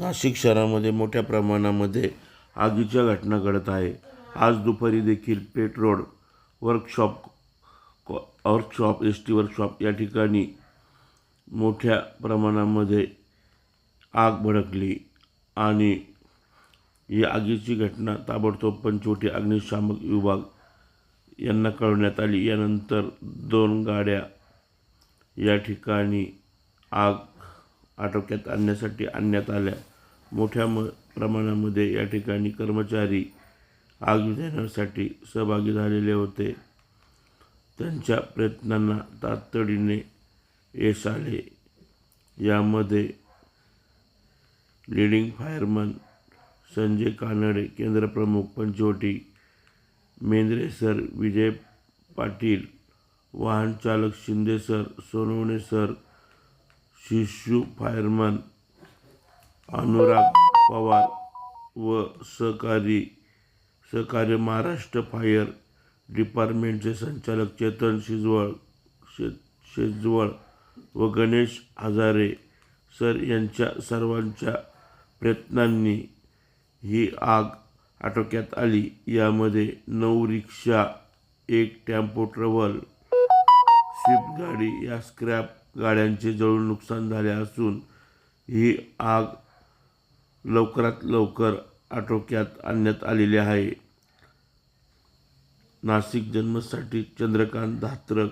नाशिक शहरामध्ये मोठ्या प्रमाणामध्ये आगीच्या घटना घडत आहे. आज दुपारी देखील Peth road workshop workshop S T workshop या ठिकाणी मोठ्या प्रमाणामध्ये आग भडकली आणि या आगीची घटना ताबडतोब पंचवटी अग्निशामक विभाग यांना कळवण्यात आली. यानंतर दोन गाड्या या ठिकाणी आग आटोक्यात आणण्यासाठी आणण्यात आल्या. मोठ्या म प्रमाणामध्ये या ठिकाणी कर्मचारी आग विझवण्यासाठी सहभागी झालेले होते. त्यांच्या प्रयत्नांना तातडीने यश आले. यामध्ये लिडिंग फायरमन संजय कानडे केंद्रप्रमुख पंचवटी मेंद्रे सर विजय पाटील वाहन चालक शिंदे सर सोनवणे सर शिशू फायरमन अनुराग पवार व सहकारी सहकार्य महाराष्ट्र फायर डिपार्टमेंटचे संचालक चेतन शिजवळ शे शेजवळ व गणेश हजारे सर यांच्या सर्वांच्या प्रयत्नांनी ही आग आटोक्यात आली. यामध्ये नऊ रिक्षा एक टेम्पो ट्रॅव्हल स्विफ्ट गाडी या स्क्रॅप गाड्यांचे जळून नुकसान झाले असून ही आग लवकरात लवकर आटोक्यात आणण्यात आलेले आहे. Nashik जन्मसाठी Chandrakant Dhatrak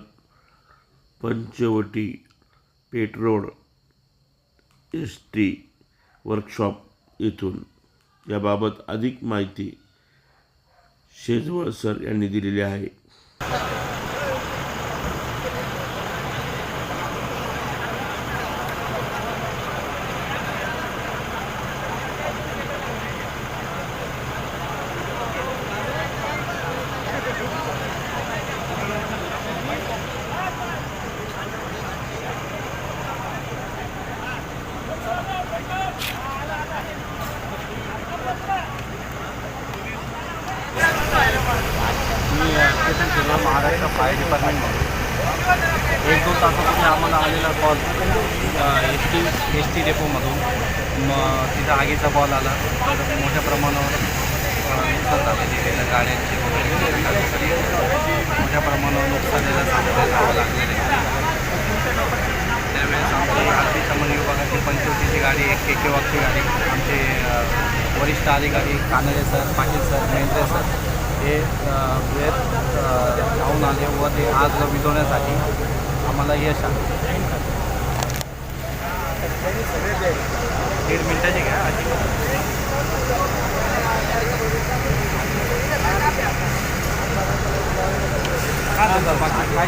Panchavati Peth road S T workshop येथून. याबाबत अधिक माहिती शेजवळ सर यांनी दिलेली आहे. मी केतन महाराष्ट्र फायर डिपार्टमेंटमध्ये एक दोन तासापूर्वी आम्हाला आलेला call S T S T डेपोमधून मग तिथं आगीचा कॉल आला. तर मोठ्या प्रमाणावर नुकसान झालेली आहे गाड्यांचे वगैरे मोठ्या प्रमाणावर नुकसानीला सामोरे जावं लागलेलं आहे त्यावेळेस आमची संबंध विभागाची पंचवटीची गाडी एक के के गाडी. आमचे वरिष्ठ अधिकारी Kanade sir Patil sir Mendre sir हे अ, वेळेत धावून आले व ते आग विझवण्यासाठी आम्हाला यश आलं. दीड मिनटाचे घ्या आधी. काय झालं बाकी काय